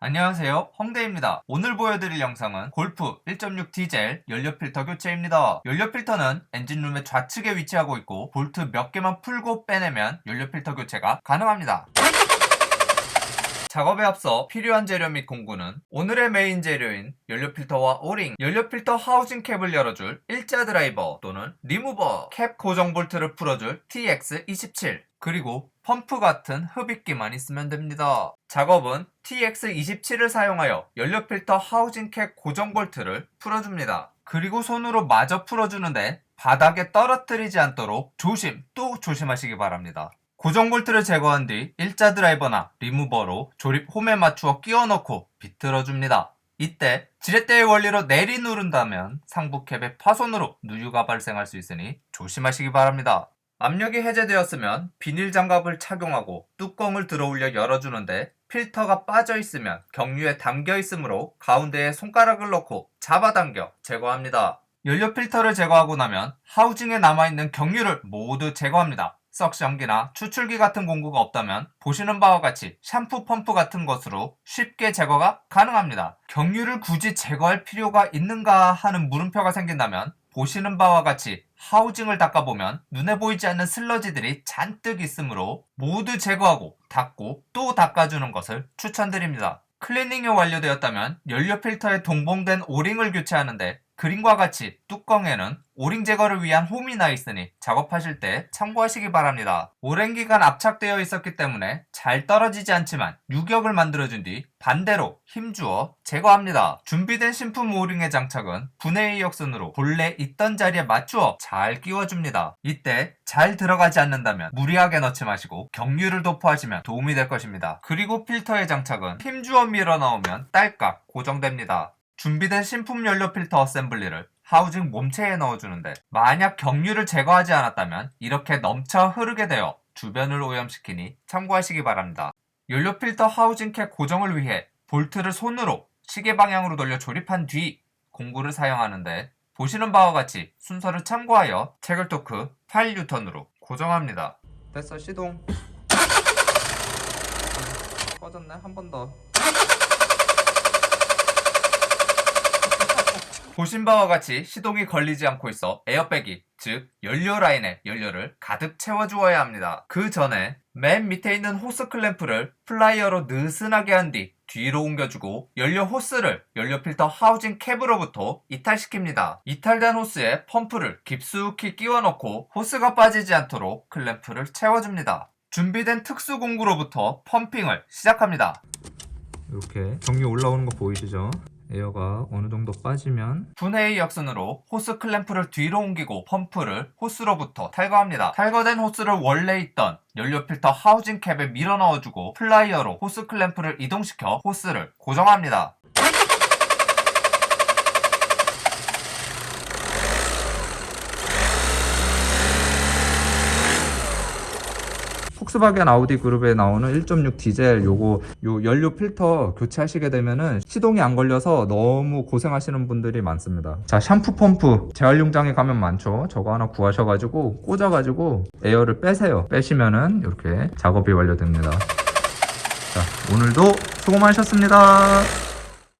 안녕하세요. 홍대입니다. 오늘 보여드릴 영상은 골프 1.6 디젤 연료 필터 교체입니다. 연료 필터는 엔진룸의 좌측에 위치하고 있고 볼트 몇 개만 풀고 빼내면 연료 필터 교체가 가능합니다 작업에 앞서 필요한 재료 및 공구는 오늘의 메인 재료인 연료 필터와 오링, 연료 필터 하우징 캡을 열어줄 일자 드라이버 또는 리무버, 캡 고정 볼트를 풀어줄 TX27 그리고 펌프 같은 흡입기만 있으면 됩니다. 작업은 TX27을 사용하여 연료 필터 하우징 캡 고정 볼트를 풀어줍니다. 그리고 손으로 마저 풀어주는데 바닥에 떨어뜨리지 않도록 조심 또 조심하시기 바랍니다. 고정 볼트를 제거한 뒤 일자 드라이버나 리무버로 조립 홈에 맞추어 끼워 넣고 비틀어 줍니다. 이때 지렛대의 원리로 내리 누른다면 상부 캡의 파손으로 누유가 발생할 수 있으니 조심하시기 바랍니다. 압력이 해제되었으면 비닐 장갑을 착용하고 뚜껑을 들어 올려 열어주는데 필터가 빠져 있으면 경유에 담겨 있으므로 가운데에 손가락을 넣고 잡아당겨 제거합니다. 연료 필터를 제거하고 나면 하우징에 남아있는 경유를 모두 제거합니다. 석션기나 추출기 같은 공구가 없다면 보시는 바와 같이 샴푸 펌프 같은 것으로 쉽게 제거가 가능합니다. 경유를 굳이 제거할 필요가 있는가 하는 물음표가 생긴다면 보시는 바와 같이 하우징을 닦아보면 눈에 보이지 않는 슬러지들이 잔뜩 있으므로 모두 제거하고 닦고 또 닦아주는 것을 추천드립니다. 클리닝이 완료되었다면 연료 필터에 동봉된 오링을 교체하는데 그림과 같이 뚜껑에는 오링 제거를 위한 홈이 나 있으니 작업하실 때 참고하시기 바랍니다. 오랜 기간 압착되어 있었기 때문에 잘 떨어지지 않지만 유격을 만들어준 뒤 반대로 힘주어 제거합니다. 준비된 신품 오링의 장착은 분해 이역선으로 본래 있던 자리에 맞추어 잘 끼워줍니다. 이때 잘 들어가지 않는다면 무리하게 넣지 마시고 경유를 도포하시면 도움이 될 것입니다. 그리고 필터의 장착은 힘주어 밀어 넣으면 딸깍 고정됩니다. 준비된 신품 연료 필터 어셈블리를 하우징 몸체에 넣어주는데 만약 경유를 제거하지 않았다면 이렇게 넘쳐 흐르게 되어 주변을 오염시키니 참고하시기 바랍니다. 연료 필터 하우징 캡 고정을 위해 볼트를 손으로 시계 방향으로 돌려 조립한 뒤 공구를 사용하는데 보시는 바와 같이 순서를 참고하여 체글토크 8N으로 고정합니다. 됐어 시동. 꺼졌네 한 번 더. 보신 바와 같이 시동이 걸리지 않고 있어 에어백이 즉 연료 라인에 연료를 가득 채워주어야 합니다. 그 전에 맨 밑에 있는 호스 클램프를 플라이어로 느슨하게 한 뒤 뒤로 옮겨주고 연료 호스를 연료 필터 하우징 캡으로부터 이탈시킵니다. 이탈된 호스에 펌프를 깊숙이 끼워 넣고 호스가 빠지지 않도록 클램프를 채워줍니다. 준비된 특수 공구로부터 펌핑을 시작합니다. 이렇게 경유 올라오는 거 보이시죠? 에어가 어느 정도 빠지면 분해의 역순으로 호스 클램프를 뒤로 옮기고 펌프를 호스로부터 탈거합니다. 탈거된 호스를 원래 있던 연료 필터 하우징 캡에 밀어 넣어주고 플라이어로 호스 클램프를 이동시켜 호스를 고정합니다. 폭스바겐 아우디 그룹에 나오는 1.6 디젤 요거 요 연료 필터 교체하시게 되면은 시동이 안 걸려서 너무 고생하시는 분들이 많습니다. 자 샴푸 펌프 재활용장에 가면 많죠. 저거 하나 구하셔가지고 꽂아가지고 에어를 빼세요. 빼시면은 이렇게 작업이 완료됩니다. 자 오늘도 수고 많으셨습니다.